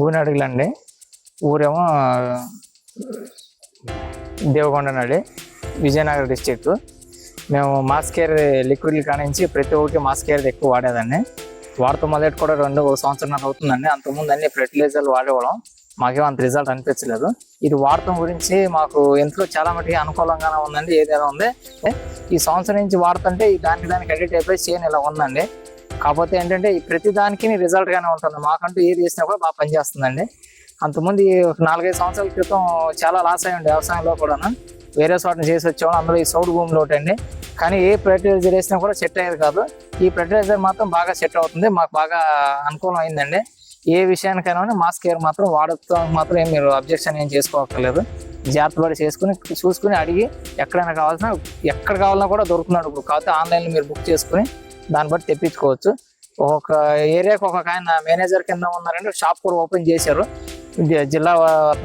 ఊరినడుగులండి ఊరేమో దేవకొండనడి విజయనగరం డిస్టిక్ మేము మాస్ కేర్ లిక్విడ్లు కానించి ప్రతి ఒక్కటి మాస్కేర్ ఎక్కువ వాడేదాన్ని. వాడుతూ మొదటి కూడా రెండు ఒక సంవత్సరం అవుతుందండి. అంతకుముందు అన్ని ఫెర్టిలైజర్లు వాడేవాళ్ళం. మాకేం అంత రిజల్ట్ అనిపించలేదు. ఇది వాడటం గురించి మాకు ఇంట్లో చాలా మటుకి అనుకూలంగానే ఉందండి. ఏదైనా ఉంది ఈ సంవత్సరం నుంచి వాడుతుంటే దానికి దానికి ఎడిట్ అయిపోయి చేయని ఇలా ఉందండి. కాకపోతే ఏంటంటే ప్రతి దానికి రిజల్ట్ గానే ఉంటుంది. మాకంటూ ఏది చేసినా కూడా బాగా పనిచేస్తుందండి. అంతకుముందు నాలుగైదు సంవత్సరాల క్రితం చాలా లాస్ అయ్యండి వ్యవసాయంలో కూడా వేరే చోటని చేసి వచ్చేవాళ్ళు. అందులో ఈ సౌడ్ భూమిలో అండి. కానీ ఏ ఫర్టిలైజర్ వేసినా కూడా సెట్ అయ్యేది కాదు. ఈ ఫర్టిలైజర్ మాత్రం బాగా సెట్ అవుతుంది. మాకు బాగా అనుకూలం అయిందండి. ఏ విషయానికైనా మాస్ కేర్ మాత్రం వాడటం మాత్రం ఏం మీరు అబ్జెక్షన్ ఏం చేసుకోవక్కర్లేదు జాగ్రత్త పడి చేసుకుని చూసుకుని అడిగి ఎక్కడైనా కావాల్సిన ఎక్కడ కావాలన్నా కూడా దొరుకుతున్నాడు ఇప్పుడు. కాకపోతే ఆన్లైన్లో మీరు బుక్ చేసుకుని దాన్ని బట్టి తెప్పించుకోవచ్చు. ఒక ఏరియాకి ఒక ఆయన మేనేజర్ కింద ఉన్నారంటే షాప్ కూడా ఓపెన్ చేశారు. జిల్లా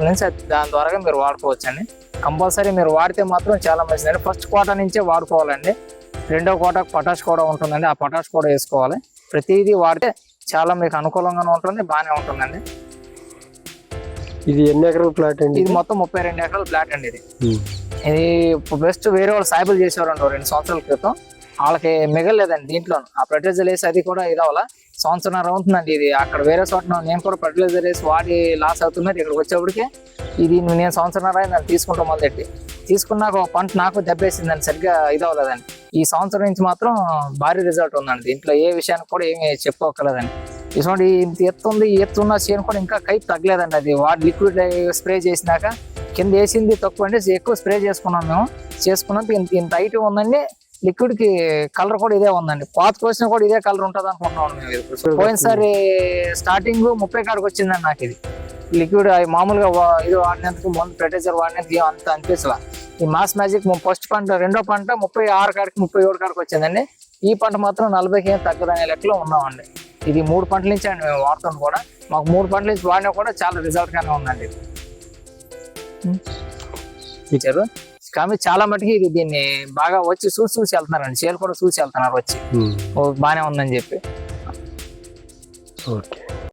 నుంచి దాని ద్వారా మీరు వాడుకోవచ్చు అండి కంపల్సరీ మీరు వాడితే మాత్రం చాలా మంచిదండి. ఫస్ట్ కోట నుంచే వాడుకోవాలండి. రెండో కోటకు పొటాష్ కూడా ఉంటుందండి. ఆ పొటాష్ కూడా వేసుకోవాలి. ప్రతిదీ వాడితే చాలా మీకు అనుకూలంగానే ఉంటుంది బాగానే ఉంటుందండి. ఇది ఎన్ని ఎకరాల ప్లాట్ అండి ఇది మొత్తం ముప్పై రెండు ఎకరాల ఫ్లాట్ అండి ఇది. ఇది బెస్ట్ వేరే వాళ్ళు సాయిబులు చేసేవారండి ఓ రెండు సంవత్సరాల క్రితం. వాళ్ళకి మిగలలేదండి దీంట్లో ఆ ఫర్టిలైజర్ వేసి అది కూడా ఇదవల సంవత్సరం అవుతుందండి ఇది. అక్కడ వేరే చోట నేను కూడా ఫర్టిలైజర్ వేసి వాడి లాస్ అవుతున్నారు ఇక్కడికి వచ్చేప్పటికే ఇది నేను సంవత్సరం దాన్ని తీసుకుంటాం మొదటి తీసుకున్నాక ఒక పంట నాకు దెబ్బేసిందండి సరిగ్గా ఇదవలేదండి ఈ సంవత్సరం నుంచి మాత్రం భారీ రిజల్ట్ ఉందండి. దీంట్లో ఏ విషయానికి కూడా ఏమి చెప్పుకోకలేదండి ఇటువంటి ఇంత ఎత్తు ఉంది ఎత్తు ఉన్న చేను కూడా ఇంకా కైప్ తగ్గలేదండి అది. వాడి లిక్విడ్ స్ప్రే చేసినాక కింద వేసింది తక్కువ అంటే ఎక్కువ స్ప్రే చేసుకున్నాం మేము. చేసుకున్నంత ఇంత ఇంత హైట్ ఉందండి లిక్విడ్కి కలర్ కూడా ఇదే ఉందండి. పాత కోసిన కూడా ఇదే కలర్ ఉంటుంది అనుకుంటున్నాం. పోయినసారి స్టార్టింగ్ ముప్పై కాడికి వచ్చిందండి నాకు ఇది. లిక్విడ్ అవి మామూలుగా ఇది వాడినందుకు ముందు ఫెర్టిలైజర్ వాడినందుకు అంత అనిపించలా. ఈ మాస్ మ్యాజిక్ ఫస్ట్ పంట రెండో పంట ముప్పై ఆరు కాడికి ముప్పై ఏడు కాడికి వచ్చిందండి. ఈ పంట మాత్రం నలభైకి ఏం తగ్గదనే లెక్కలో ఉన్నామండి. ఇది మూడు పంటల నుంచి అండి మేము వాడుతుంది కూడా. మాకు మూడు పంటల నుంచి వాడినా కూడా చాలా రిజల్ట్ గానే ఉందండి ఇది. ఇచ్చారు కానీ చాలా మటుకి ఇది దీన్ని బాగా వచ్చి చూసి చూసి వెళ్తున్నారండి. చేలు కూడా చూసి వెళ్తున్నారు వచ్చి. బాగానే ఉందని చెప్పి. ఓకే.